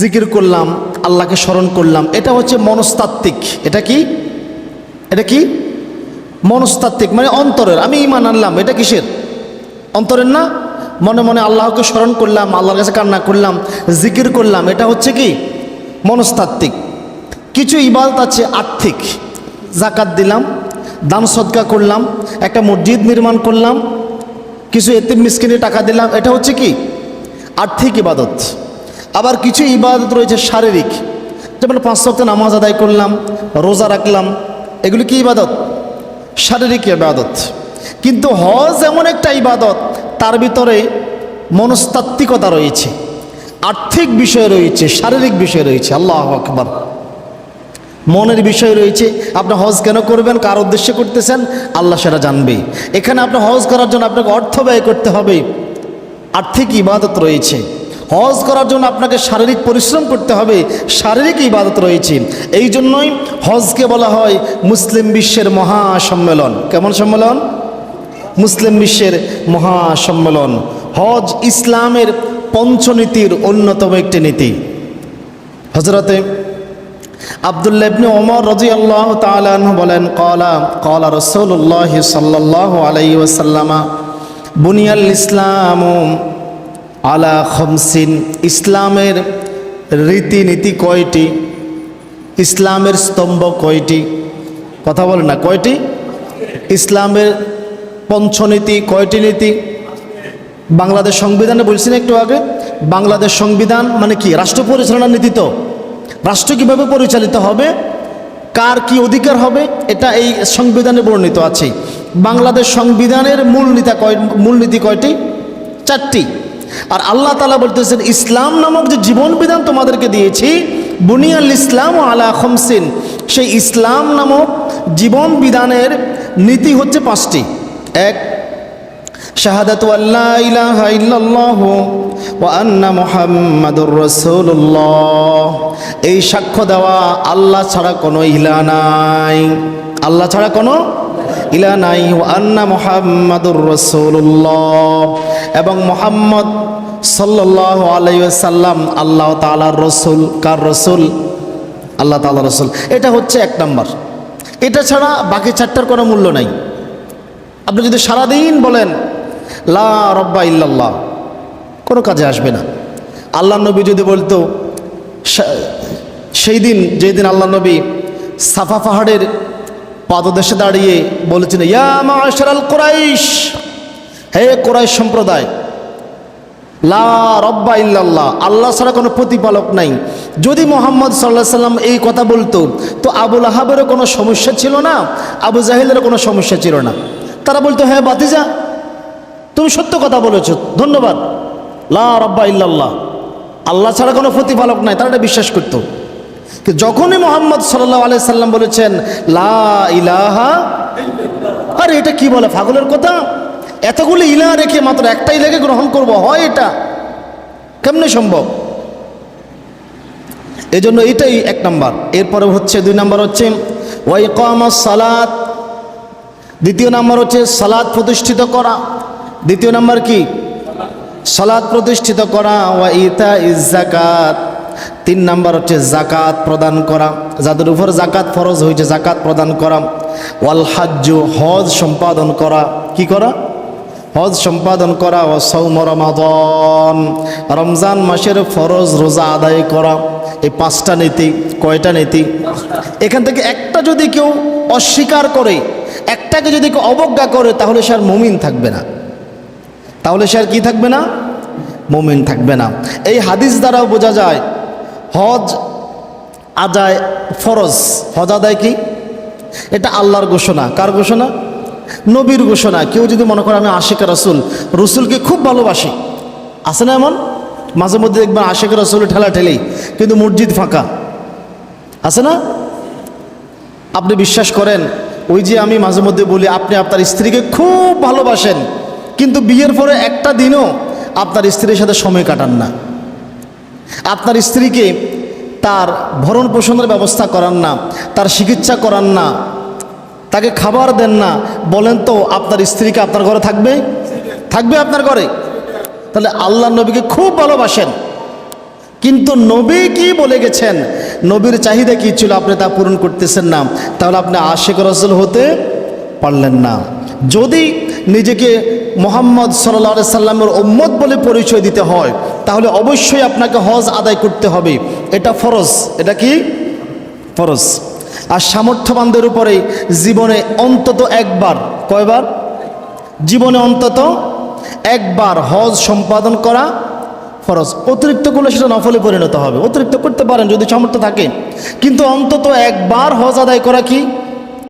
জিকির করলাম, আল্লাহকে স্মরণ করলাম। এটা হচ্ছে মনস্তাত্ত্বিক। এটা কি? এটা কি? মনস্তাত্ত্বিক মানে অন্তরের। আমি ইমান আনলাম, এটা কিসের? অন্তরের না? মনে মনে আল্লাহকে স্মরণ করলাম, আল্লাহর কাছে কান্না করলাম, জিকির করলাম। এটা হচ্ছে কি? মনস্তাত্ত্বিক। কিছু ইবাদত আছে আর্থিক। জাকাত দিলাম, দান সদকা করলাম, একটা মসজিদ নির্মাণ করলাম, কিছু এতিম মিসকিনে টাকা দিলাম। এটা হচ্ছে কি? আর্থিক ইবাদত। আবার কিছু ইবাদত রয়েছে শারীরিক। যেমন পাঁচ সপ্তাহ নামাজ আদায় করলাম, রোজা রাখলাম, এগুলি কি ইবাদত? শারীরিক ইবাদত। কিন্তু হজ এমন একটা ইবাদত, তার ভিতরে মনস্তাত্ত্বিকতা রয়েছে, আর্থিক বিষয় রয়েছে, শারীরিক বিষয় রয়েছে, আল্লাহ আকবর। মনের বিষয় রয়েছে, আপনি হজ কেন করবেন, কার উদ্দেশ্যে করতেছেন, আল্লাহ সেটা জানবে। এখানে আপনি হজ করার জন্য আপনাকে অর্থ ব্যয় করতে হবে, আর্থিক ইবাদত রয়েছে। হজ করার জন্য আপনাকে শারীরিক পরিশ্রম করতে হবে, শারীরিক ইবাদত রয়েছে। এই জন্যই হজকে বলা হয় মুসলিম বিশ্বের মহাসম্মেলন। কেমন সম্মেলন? মুসলিম বিশ্বের মহাসম্মেলন। হজ ইসলামের পঞ্চনীতির অন্যতম একটি নীতি। হজরতে আবদুল্লাহ ইবনে ওমর রাদিয়াল্লাহু তাআলা আনহু বলেন ক্বালা ক্বালা রাসূলুল্লাহ সাল্লাল্লাহু আলাইহি ওয়াসাল্লামা, বুনিয়াল ইসলামু আলা খামসিন, ইসলামের রীতিনীতি কয়টি? ইসলামের স্তম্ভ কয়টি? কথা বলে না, কয়টি? ইসলামের পঞ্চনীতি কয়টি নীতি? বাংলাদেশ সংবিধানে বলছেন একটু আগে? বাংলাদেশ সংবিধান মানে কি? রাষ্ট্র পরিচালনার নীতি তো। রাষ্ট্র কীভাবে পরিচালিত হবে? কার কি অধিকার হবে? এটা এই সংবিধানে বর্ণিত আছে। বাংলাদেশ সংবিধানের মূলনীতি কয় মূলনীতি কয়টি? চারটি। আর আল্লাহ তালা বলতেছেন, ইসলাম নামক যে জীবন বিধান তোমাদেরকে দিয়েছি, বুনিয়াল ইসলাম ও আলা খমসিন, সেই ইসলাম নামক জীবন বিধানের নীতি হচ্ছে পাঁচটি। এক, শাহাদাত আল্লাহ ইলাহা ইল্লাল্লাহ ওয়া আন্না মুহাম্মাদুর এই সাক্ষ্য দেওয়া আল্লাহ ছাড়া কোনো ইলা নাই। আল্লাহ ছাড়া কোনো ইলা নাই। ওয়া আন্না মুহাম্মাদুর রাসূলুল্লাহ। এবং মোহাম্মদ সাল্লাল্লাহু আলাইহি ওয়াসাল্লাম, আল্লাহ তাআলার রসুল, কার রাসূল? আল্লাহ তাআলার রসুল। এটা হচ্ছে এক নাম্বার। এটা ছাড়া বাকি চারটার কোনো মূল্য নাই। আপনি যদি সারাদিন বলেন, লা রব্বা ইল্লাল্লাহ, কোনো কাজে আসবে না। আল্লাহ নবী যদি বলতো সেই দিন যেই দিন আল্লাহ নবী সাফা পাহাড়ের পাদদেশে দাঁড়িয়ে বলেছেন ইয়া মাশারাল কোরাইশ হে কোরাইশ সম্প্রদায়, লা রব্বা ইল্লাল্লাহ, আল্লাহ ছাড়া কোনো প্রতিপালক নাই। যদি মোহাম্মদ সাল্লাহ সাল্লাম এই কথা বলতো, তো আবুল আহাবেরও কোনো সমস্যা ছিল না, আবু জাহিলেরও কোনো সমস্যা ছিল না। তারা বলতো হ্যাঁ বাতিজা তুমি সত্য কথা বলেছ, ধন্যবাদ। লা রব্বা ইল্লাল্লাহ, আল্লাহ ছাড়া কোনো প্রতিপালক নাই, তারা এটা বিশ্বাস করতো। যখনই মোহাম্মদ সাল্লাহ আলাই সাল্লাম বলেছেন, লা ইলাহা, আরে এটা কি বলে, পাগলের কথা? এতগুলো ইলা রেখে মাত্র একটা ইলাকে গ্রহণ করব, হয় এটা? কেমনে সম্ভব? এই জন্য এটাই এক নাম্বার। এরপরে হচ্ছে, দুই নাম্বার হচ্ছে ওয়াই সালাত। দ্বিতীয় নাম্বার হচ্ছে সালাদ প্রতিষ্ঠিত করা। দ্বিতীয় নাম্বার কি? সালাদ প্রতিষ্ঠিত করা, ওয়া ইতা ইজ জাকাত তিন নাম্বার হচ্ছে জাকাত প্রদান করা। যাদের উপর জাকাত ফরজ হয়েছে জাকাত প্রদান করা। ওয়াল হাজ্য হজ সম্পাদন করা। কি করা? হজ সম্পাদন করা ও সৌম রমজান মাসের ফরজ রোজা আদায় করা, এই পাঁচটা নীতি, কয়টা নীতি? এখান থেকে একটা যদি কেউ অস্বীকার করে, একটাকে যদি কেউ অবজ্ঞা করে, তাহলে সে আর মুমিন থাকবে না। তাহলে সে আর কি থাকবে না? মুমিন থাকবে না। এই হাদিস দ্বারাও বোঝা যায়, হজ আদায় ফরজ। হজ আদায় কি? এটা আল্লাহর ঘোষণা। কার ঘোষণা? নবীর ঘোষণা। কেউ যদি মনে করে আমি আশেখ রসুল, রসুলকে খুব ভালোবাসি। আছে না এমন? মাঝে মধ্যে দেখবেন আশেখ রসুল ঠেলা ঠেলেই কিন্তু মসজিদ ফাঁকা। আছে না? আপনি বিশ্বাস করেন, ওই যে আমি মাঝে মধ্যে বলি, আপনি আপনার স্ত্রীকে খুব ভালোবাসেন, কিন্তু বিয়ের পরে একটা দিনও আপনার স্ত্রীর সাথে সময় কাটান না। আপনার স্ত্রীকে তার ভরণ পোষণের ব্যবস্থা করান না, তার চিকিৎসা করান না তাকে খাবার দেন না, বলেন তো আপনার স্ত্রীকে আপনার ঘরে থাকবে? থাকবে আপনার ঘরে। তাহলে আল্লাহ নবীকে খুব ভালোবাসেন। কিন্তু নবী কি বলে গেছেন? নবীর চাহিদা কি ছিল? আপনি তা পূরণ করতেছেন না। তাহলে আপনি আশেক রসুল হতে পারলেন না। যদি নিজেকে মোহাম্মদ সাল্লা সাল্লামের ওম্মত বলে পরিচয় দিতে হয়, তাহলে অবশ্যই আপনাকে হজ আদায় করতে হবে। এটা ফরজ। এটা কি? ফরজ। আর সামর্থ্যবানদের উপরে জীবনে অন্তত একবার, কয়বার? জীবনে অন্তত একবার হজ সম্পাদন করা ফরজ। অতিরিক্ত করলে সেটা নফলে পরিণত হবে। অতিরিক্ত করতে পারেন যদি সামর্থ্য থাকে। কিন্তু অন্তত একবার হজ আদায় করা কি?